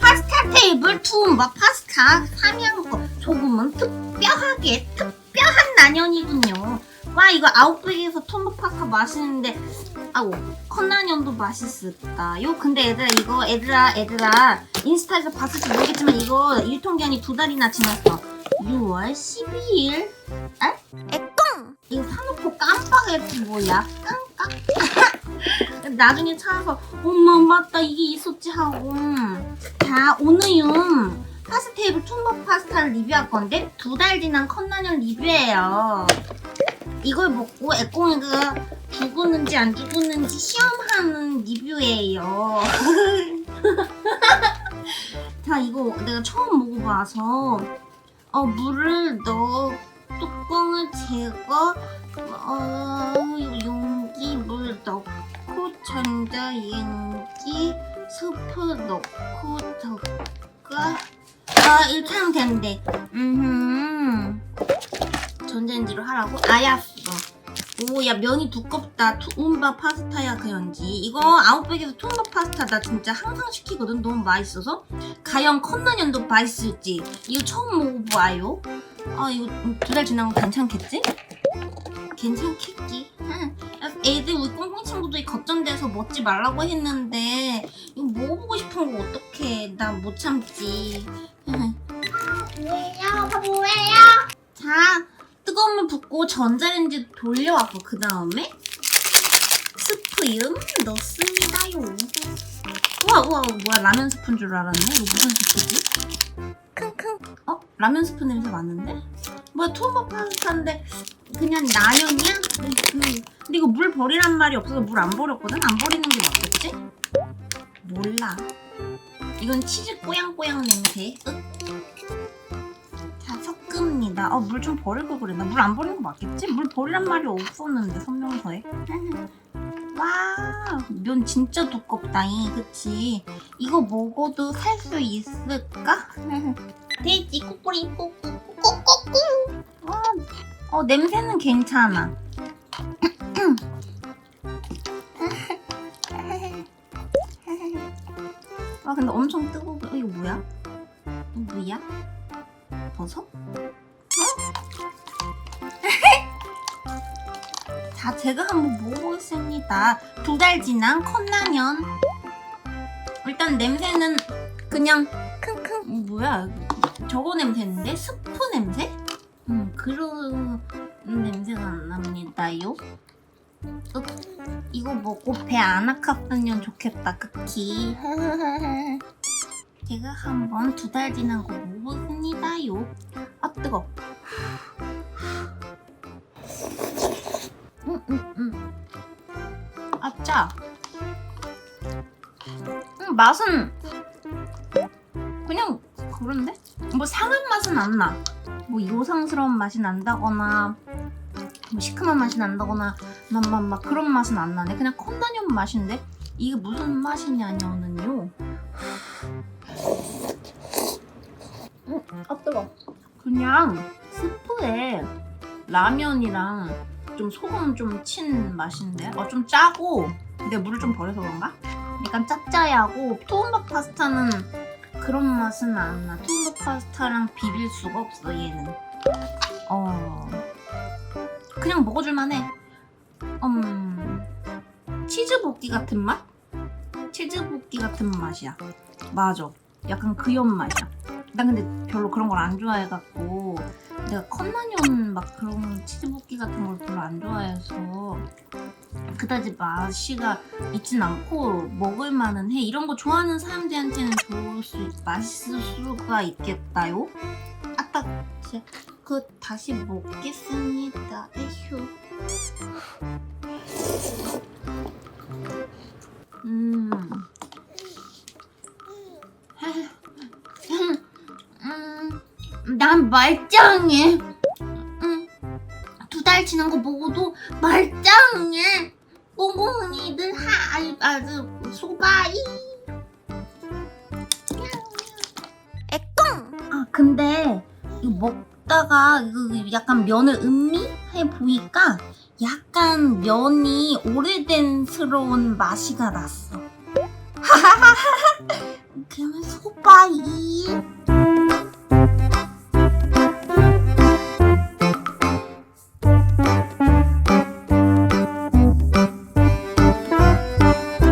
파스타 테이블 투움바 파스타 삼양거 조금은 특별하게 특별한 난연이군요. 와 이거 아웃백에서 톰바 파스타 맛있는데 아우 컵라면도 맛있을까요? 근데 얘들아 이거 애들아 애들아 인스타에서 봤을지 모르겠지만 이거 유통기한이 두 달이나 지났어. 6월 12일? 아? 에꽁 이거 사놓고 깜빡했지 뭐 약간 깜 나중에 찾아서 엄마 맞다 이게 있었지 하고. 자 오늘은 파스타 테이블 툰바 파스타를 리뷰할 건데 두 달 지난 컵라면 리뷰예요. 이걸 먹고 애꽁이가 죽었는지 안 죽었는지 시험하는 리뷰예요. 자 이거 내가 처음 먹어봐서 어 물을 넣어 뚜껑을 제거 어 넣고 전자레인지 스프 넣고 덮가 아 이렇게 하면 되는데. 음 전자레인지로 하라고? 아야어. 오야 면이 두껍다. 투움바 파스타야 그런지 이거 아웃백에서 투움바 파스타 나 진짜 항상 시키거든. 너무 맛있어서. 과연 컵라면도 맛있을지. 이거 처음 먹어봐요. 아 이거 두달거 괜찮겠지? 괜찮겠지? 응. 애들 우리 꽁꽁 친구들이 걱정돼서 먹지 말라고 했는데 이거 먹어보고 싶은 거 어떡해 나못 참지 뭐예요? 뭐예요? 자 뜨거운 물 붓고 전자레인지 돌려왔고 그 다음에 스프 이름 넣습니다요 우와 우와 뭐야 라면 스프인 줄 알았네 이거 무슨 스프지? 킁킁 어? 라면 스프 냄새 맡는데? 뭐야 투움바 파스타인데 그냥 라면이야? 그, 그, 근데 이거 물 버리란 말이 없어서 물 안 버렸거든? 안 버리는 게 맞겠지? 몰라 이건 치즈 꼬양꼬양 냄새 윽. 자 섞습니다 어 물 좀 버리고 그래 나물 안 버리는 거 맞겠지? 물 버리란 말이 없었는데 설명서에 와 면 진짜 두껍다잉 그치? 이거 먹어도 살 수 있을까? 돼지 꼬꼬리 꼬꼬꼬꼬꼬 와, 어 냄새는 괜찮아 아 근데 엄청 뜨거워 어, 이거 뭐야? 이거 뭐야? 버섯? 어? 자 제가 한번 먹어보겠습니다 두 달 지난 컵라면 일단 냄새는 그냥 킁킁 어, 뭐야 저거 냄새인데? 스프 냄새? 음 그런 냄새가 안 납니다요. 윽, 이거 먹고 배 안 아팠으면 좋겠다 그키 제가 한번 두 달 지난 거 먹었습니다요. 아 뜨거. 응응응 아짜 음, 맛은 그냥 그런데? 뭐 상한 맛은 안 나 뭐 요상스러운 맛이 난다거나 뭐 시큼한 맛이 난다거나 막, 막, 막 그런 맛은 안 나네. 그냥 컵라면 맛인데? 이게 무슨 맛이냐면요. 음, 아 뜨거. 그냥 스프에 라면이랑 좀 소금 좀 친 맛인데? 어 좀 짜고 근데 물을 좀 버려서 그런가? 약간 짭짜야하고 투움바 파스타는 그런 맛은 안 나. 투움바 파스타랑 비빌 수가 없어 얘는. 어 그냥 먹어줄만해. 음 치즈 볶기 같은 맛? 치즈 볶기 같은 맛이야. 맞아. 약간 그연 맛이야. 난 근데 별로 그런 걸 안 좋아해갖고 내가 컵라면 막 그런 치즈 볶기 같은 걸 별로 안 좋아해서 그다지 맛이가 있진 않고 먹을만은 해. 이런 거 좋아하는 사람들한테는 좋을 수 맛있을 수가 있겠다요. 아따, 제- 그 다시 먹겠습니다. 에휴. 난 말짱해. 음, 두달 지난 거 먹어도 말짱해. 꽁꽁이들 하이 아주 소바이. 애꽁. 아 근데 이거 먹다가 이거 약간 면을 음미해 보니까 약간 면이 오래된 자연스러운 맛이가 났어. 하하하하. 그러면 소바이.